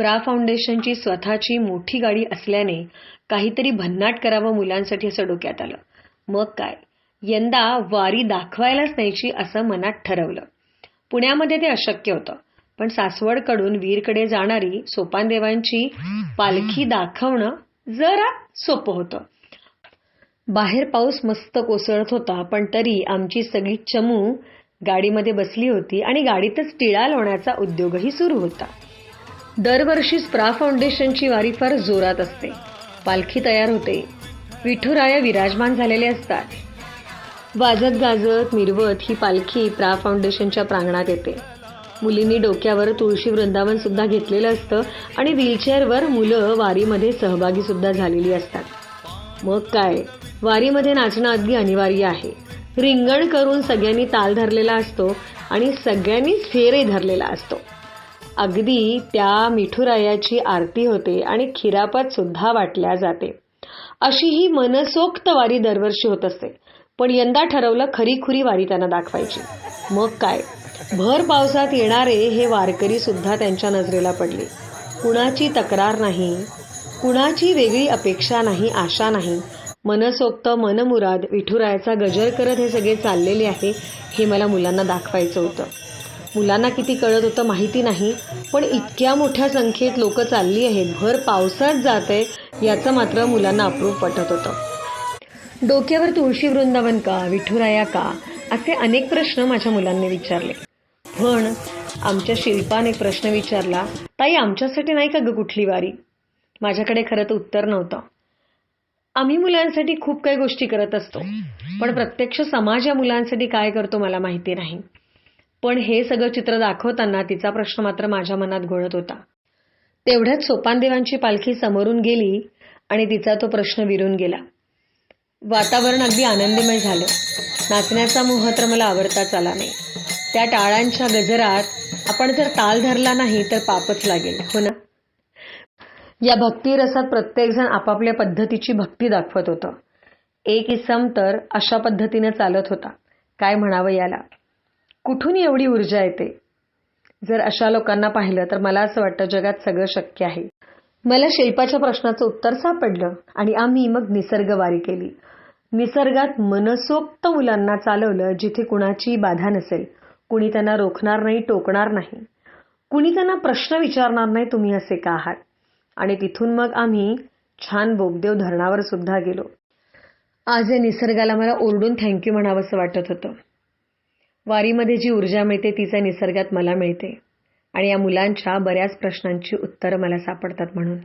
प्रा फाउंडेशनची स्वतःची मोठी गाडी असल्याने काहीतरी भन्नाट करावं मुलांसाठी असं डोक्यात आलं. मग काय? यंदा वारी दाखवायलाच न्यायची असं मनात ठरवलं. पुण्यामध्ये ते अशक्य होतं. पण सासवडकडून वीरकडे जाणारी सोपानदेवांची पालखी दाखवणं जरा सोपं होतं. बाहेर पाऊस मस्त कोसळत होता पण तरी आमची सगळी चमू गाडीमध्ये बसली होती आणि गाडीतच टिळा लावण्याचा उद्योगही सुरू होता. दरवर्षी स्प्रा फाउंडेशनची वारी फार जोरात असते. पालखी तयार होते. विठुराया विराजमान झालेले असतात. वाजत गाजत मिरवत ही पालखी प्रा फाउंडेशनच्या प्रांगणात येते. मुलींनी डोक्यावर तुळशी वृंदावन सुद्धा घेतलेलं असतं आणि व्हीलचेअरवर मुलं वारीमध्ये सहभागी सुद्धा झालेली असतात. मग काय? वारीमध्ये नाचणं अगदी अनिवार्य आहे. रिंगण करून सगळ्यांनी ताल धरलेला असतो आणि सगळ्यांनी फेरे धरलेला असतो. अगदी त्या मिठुरायाची आरती होते आणि खिरापत सुद्धा वाटल्या जाते. अशी ही मनसोक्त वारी दरवर्षी होत असते. पण यंदा ठरवलं खरीखुरी वारी त्यांना दाखवायची. मग काय? भर पावसात येणारे हे वारकरी सुद्धा त्यांच्या नजरेला पडले. कुणाची तक्रार नाही कुणाची वेगळी अपेक्षा नाही आशा नाही. मनसोक्त मनमुराद विठुरायाचा गजर करत हे सगळे चाललेले आहे हे मला मुलांना दाखवायचं होतं. मुलांना किती कळत होतं माहिती नाही पण इतक्या मोठ्या संख्येत लोक चालली आहेत. भर पावसात जात आहे याचं मात्र मुलांना अप्रूप पटत होतं. डोक्यावर तुळशी वृंदावन का विठुराया का असे अनेक प्रश्न माझ्या मुलांनी विचारले. पण आमच्या शिल्पाने एक प्रश्न विचारला ताई आमच्यासाठी नाही का ग कुठली वारी? माझ्याकडे खरं तर उत्तर नव्हतं. आम्ही मुलांसाठी खूप काही गोष्टी करत असतो पण प्रत्यक्ष समाज या मुलांसाठी काय करतो मला माहिती नाही. पण हे सगळं चित्र दाखवताना तिचा प्रश्न मात्र माझ्या मनात घोळत होता. तेवढ्यात सोपानदेवांची पालखी समोरून गेली आणि तिचा तो प्रश्न विरून गेला. वातावरण अगदी आनंदमय झालं. नाचण्याचा मोह तर मला आवडताच आला नाही. त्या टाळांच्या गजरात आपण जर ताल धरला नाही तर पापच लागेल हो ना? या भक्तिरसात प्रत्येकजण आपापल्या पद्धतीची भक्ती दाखवत होतं. एक इसम तर अशा पद्धतीनं चालत होता. काय म्हणावं याला? कुठून एवढी ऊर्जा येते? जर अशा लोकांना पाहिलं तर मला असं वाटतं जगात सगळं शक्य आहे. मला शिल्पाच्या प्रश्नाचं उत्तर सापडलं आणि आम्ही मग निसर्गवारी केली. निसर्गात मनसोक्त मुलांना चालवलं जिथे कुणाची बाधा नसेल. कुणी त्यांना रोखणार नाही टोकणार नाही. कुणी त्यांना प्रश्न विचारणार नाही तुम्ही असे का आहात? आणि तिथून मग आम्ही छान बोगदेव धरणावर सुद्धा गेलो. आज या निसर्गाला मला ओरडून थँक्यू म्हणावंसं वाटत होतं. वारीमध्ये जी ऊर्जा मिळते तिचा निसर्गात मला मिळते. आणि या मुलांच्या बऱ्याच प्रश्नांची उत्तरं मला सापडतात म्हणून.